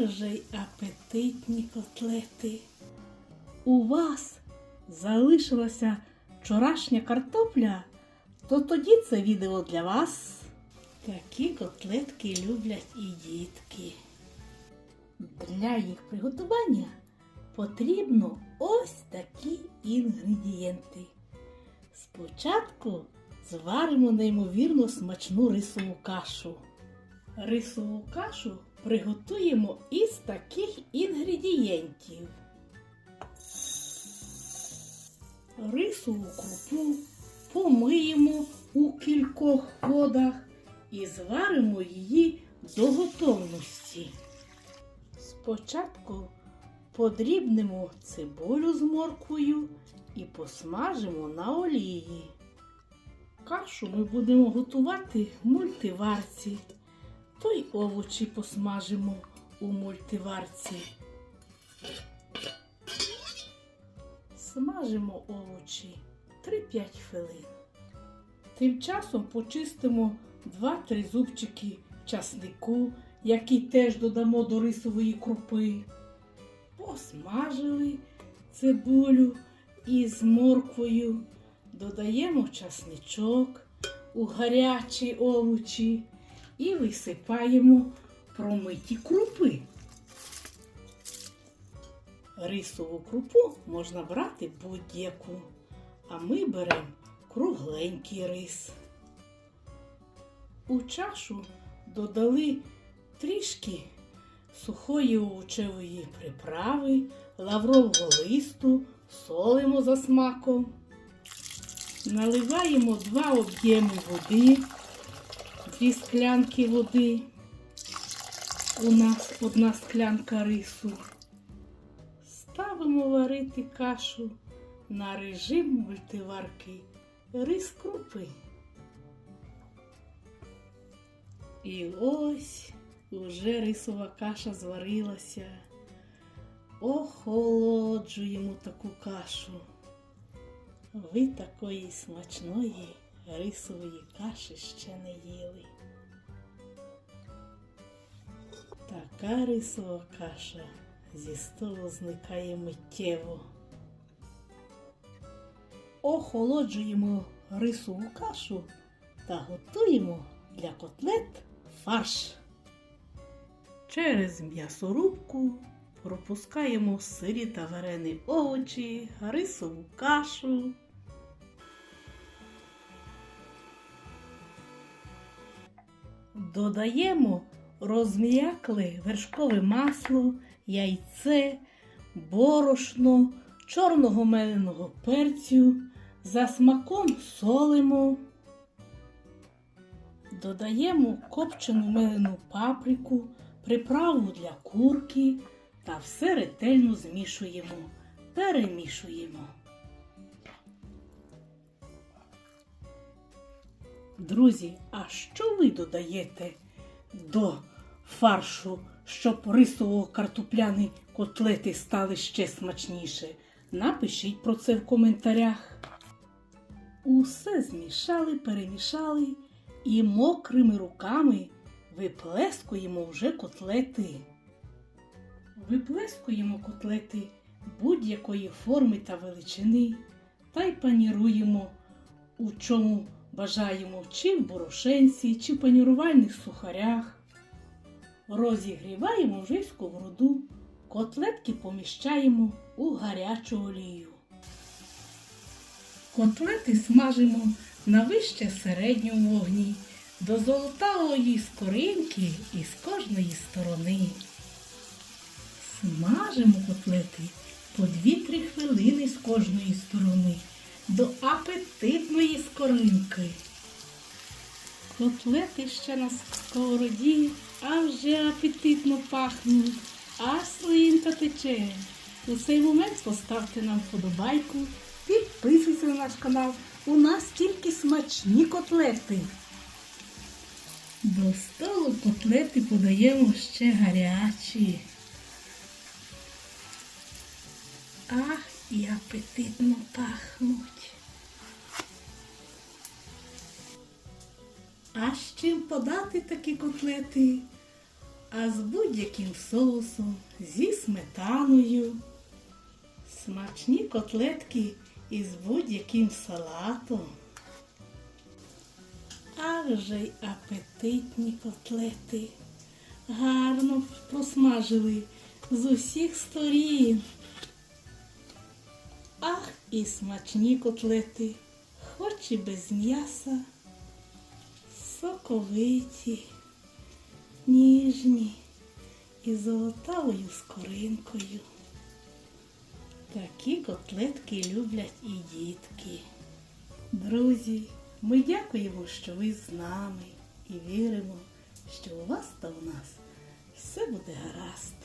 Як й апетитні котлети. У вас залишилася вчорашня картопля, то тоді це відео для вас. Такі котлетки люблять і дітки. Для їх приготування потрібно ось такі інгредієнти. Спочатку зваримо неймовірно смачну рисову кашу. Рисову кашу приготуємо із таких інгредієнтів. Рисову крупу помиємо у кількох водах і зваримо її до готовності. Спочатку подрібнемо цибулю з морквою і посмажимо на олії. Кашу ми будемо готувати в мультиварці. То й овочі посмажимо у мультиварці. Смажимо овочі 3-5 хвилин. Тим часом почистимо 2-3 зубчики часнику, який теж додамо до рисової крупи. Посмажили цибулю із морквою, додаємо часничок у гарячі овочі і висипаємо промиті крупи. Рисову крупу можна брати будь-яку, а ми беремо кругленький рис. У чашу додали трішки сухої овочевої приправи, лаврового листу, солимо за смаком. Наливаємо два об'єми води, дві склянки води. У нас одна склянка рису. Ставимо варити кашу на режим мультиварки рис крупи. І ось уже рисова каша зварилася. Охолоджуємо таку кашу. Ви такої смачної рисової каші ще не їли. Така рисова каша зі столу зникає миттєво. Охолоджуємо рисову кашу та готуємо для котлет фарш. Через м'ясорубку пропускаємо сирі та варені овочі, рисову кашу. Додаємо розм'якле вершкове масло, яйце, борошно, чорного меленого перцю, за смаком солимо. Додаємо копчену мелену паприку, приправу для курки та все ретельно змішуємо, перемішуємо. Друзі, а що ви додаєте до фаршу, щоб рисово-картопляні котлети стали ще смачніше? Напишіть про це в коментарях. Усе змішали, перемішали і мокрими руками виплескуємо вже котлети. Виплескуємо котлети будь-якої форми та величини та й паніруємо, у чому бажаємо, чи в борошенці, чи в панірувальних сухарях. Розігріваємо вже сковороду, котлетки поміщаємо у гарячу олію. Котлети смажимо на вище середньому вогні до золотавої скоринки із кожної сторони. Смажимо котлети по 2-3 хвилини з кожної сторони до апетитної скоринки. Котлети ще на сковороді, а вже апетитно пахнуть, а слинка тече. У цей момент поставте нам вподобайку, підписуйтесь на наш канал. У нас тільки смачні котлети. До столу котлети подаємо ще гарячі. Ах, і апетитно пахнуть. А з чим подати такі котлети? а з будь-яким соусом, зі сметаною. Смачні котлетки із будь-яким салатом. А вже й апетитні котлети. Гарно просмажили з усіх сторін. І смачні котлети, хоч і без м'яса, соковиті, ніжні і золотавою скоринкою. Такі котлетки люблять і дітки. Друзі, ми дякуємо, що ви з нами і віримо, що у вас та у нас все буде гаразд.